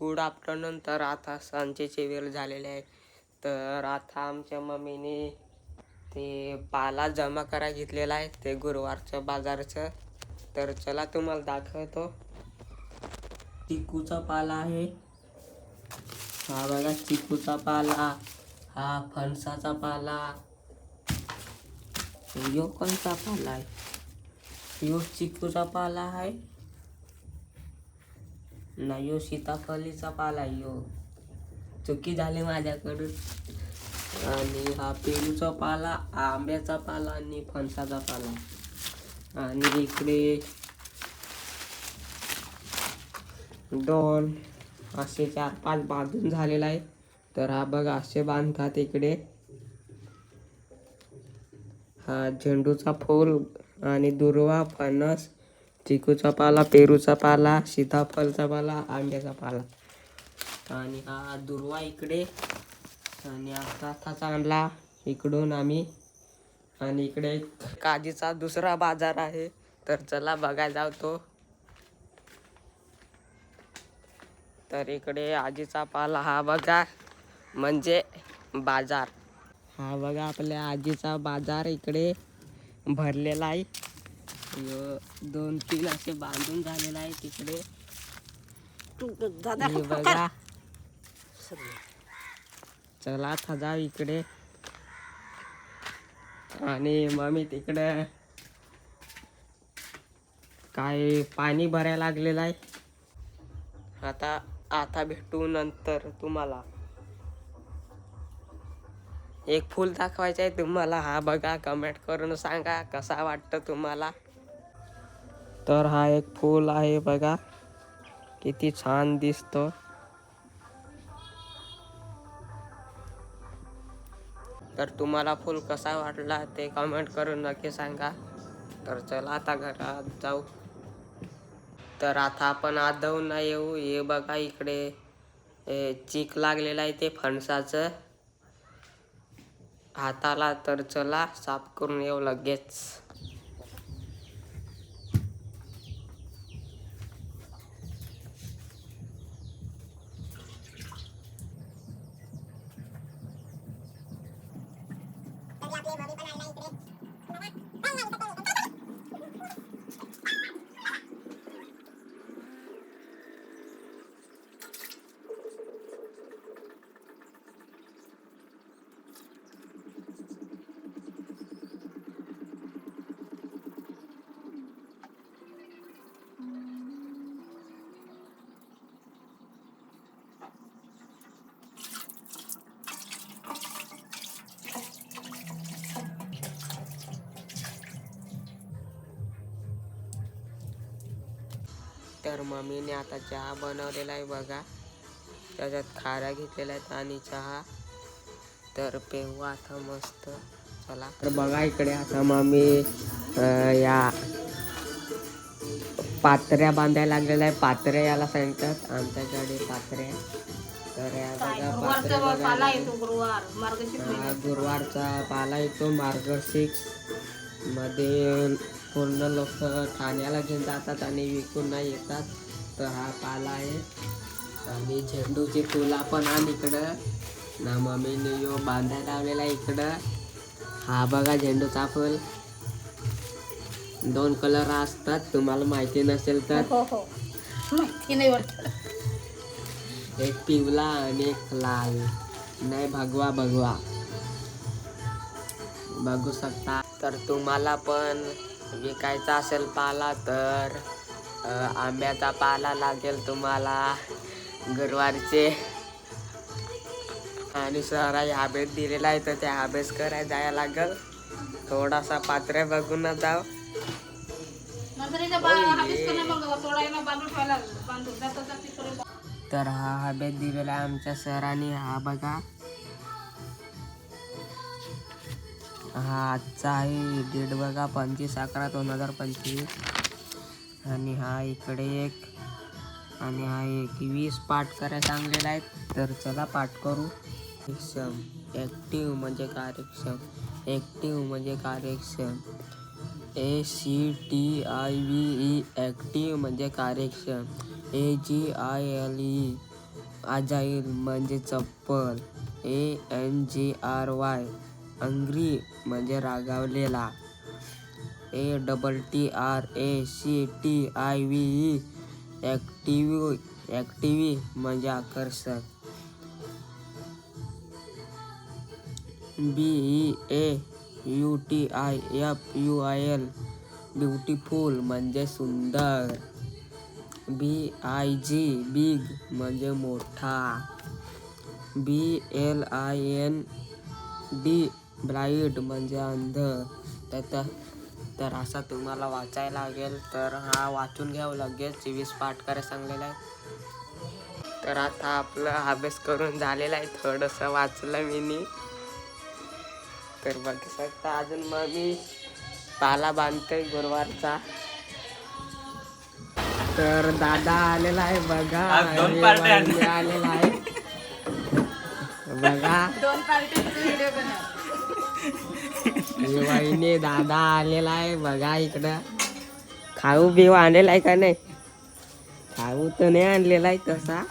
Good afternoon तर आता सांजेची वेळ झालेली आहे. तर आता आमच्या मम्मीने ते पाला जमा करा घेतलेला आहे ते गुरुवारचं बाजारचं. तर चला तुम्हाला दाखवतो. चिकूचा पाला आहे. हा बघा चिकूचा पाला. हा फणसाचा पाला. यो कोणता पाला आहे? यो चिकूचा पाला आहे. नाही यो सीताफळीचा पाला यो चुकी झाली माझ्याकडून. आणि हा पेरूचा पाला आंब्याचा पाला आणि फणसाचा पाला. आणि इकडे दोन असे चार पाच बांधून झालेला आहे तर हा बघ असे बांधतात इकडे. हा झेंडूचा फूल आणि दुर्वा फणस चिकूचा पाला पेरूचा पाला सीताफळचा पाला आंब्याचा पाला. आणि हा दुर्वा इकडे. आणि आता आताच आणला इकडून आम्ही आणि इकडे काजीचा दुसरा बाजार आहे. तर चला बघायला जातो. तर इकडे आजीचा पाला हा बघा. म्हणजे बाजार. हा बघा आपल्या आजीचा बाजार इकडे भरलेला आहे. दोन तीन असे बांधून झालेला आहे तिकडे. हे बघा. चला आता जाऊ इकडे. आणि मम्मी तिकडे. काय पाणी भरायला लागलेलं आहे. आता आता भेटू नंतर तुम्हाला. एक फूल दाखवायचं आहे तुम्हाला. हा बघा कमेंट करून सांगा कसा वाटतं तुम्हाला. तर हा एक फूल आहे बघा. किती छान दिसतो. तर तुम्हाला फूल कसा वाटला ते कमेंट करून नक्की सांगा. तर चला आता घरात जाऊ. तर आता आपण आत जाऊन नाही येऊ. हे बघा इकडे. चीक लागलेलं आहे ते फणसाचं. हाताला तर चला साफ करून येऊ लगेच. trabalhar em empresas तर मम्मीने आता चहा बनवलेला आहे बघा. त्याच्यात खाऱ्या घेतलेल्या आहेत आणि चहा. तर पेहू आता मस्त. चला. तर बघा इकडे आता मम्मी या पात्र्या बांधायला लागलेल्या आहे पात्र्या याला सांगतात. आमच्याकडे पात्र्या तर या बघा पात्र्या बघा हा गुरुवारचा पाला येतो. मार्गशीर्षमध्ये पूर्ण लोक ठाण्याला घेऊन जातात आणि विकून नाही येतात. तर हा पाला आहे. आणि झेंडूची फुला पण आण इकडं. ना मम्मीने यो बांधायला लावलेला आहे इकडं. हा बघा झेंडूचा फुल. दोन कलर असतात. तुम्हाला माहिती नसेल तर. हो हो. माहिती नाही वाटत. एक पिवला आणि एक लाल. नाही भगवा भगवा. बघू शकता. तर तुम्हाला पण विकायचा असेल पाला तर आंब्याचा पाला लागेल तुम्हाला. गुरुवारचे. आणि सरा अभ्यास दिलेला आहे तर त्या अभ्यास करायला जायला लागेल. थोडासा पात्र बघून बा- तर हा अभ्यास दिलेला आहे आमच्या सरांनी. हा बघा. हा आजचा आहे डेट बघा पंचवीस अकरा दोन हजार पंचवीस. आणि हा इकडे एक आणि हा एक. वीस पाठ करायला सांगलेला आहे तर चला पाठ करू. कार्यक्षम ॲक्टिव्ह म्हणजे कार्यक्षम ॲक्टिव्ह म्हणजे कार्यक्षम. A C T I V E active म्हणजे कार्यक्षम. A G I L E agile म्हणजे चप्पल. A N G R Y angry म्हणजे रागावलेला. A double T R A C T I V E active ॲक्टिव्ही म्हणजे आकर्षक. B E A U T I F U L L ब्युटिफुल म्हणजे सुंदर. B I G big म्हणजे मोठा. B L I N D bright म्हणजे अंध. तर तर असा तुम्हाला वाचायला लागेल. तर हा वाचून घ्यावं लगेच. चोवीस पाठ करायला सांगलेला आहे. तर आता आपलं अभ्यास करून झालेला आहे. थोडंसं वाचलं मी नी. तर बघू शकता अजून मग मी पाला बांधतोय गुरुवारचा. तर दादा आलेला आहे. बघा आलेला आहे. बघा. दोन पार्टी व्हिडिओ बनव. वहिनी दादा आलेला आहे बघा इकडं. खाऊ बिऊ आणलेला आहे का नाही? खाऊ तर नाही आणलेला आहे तसा.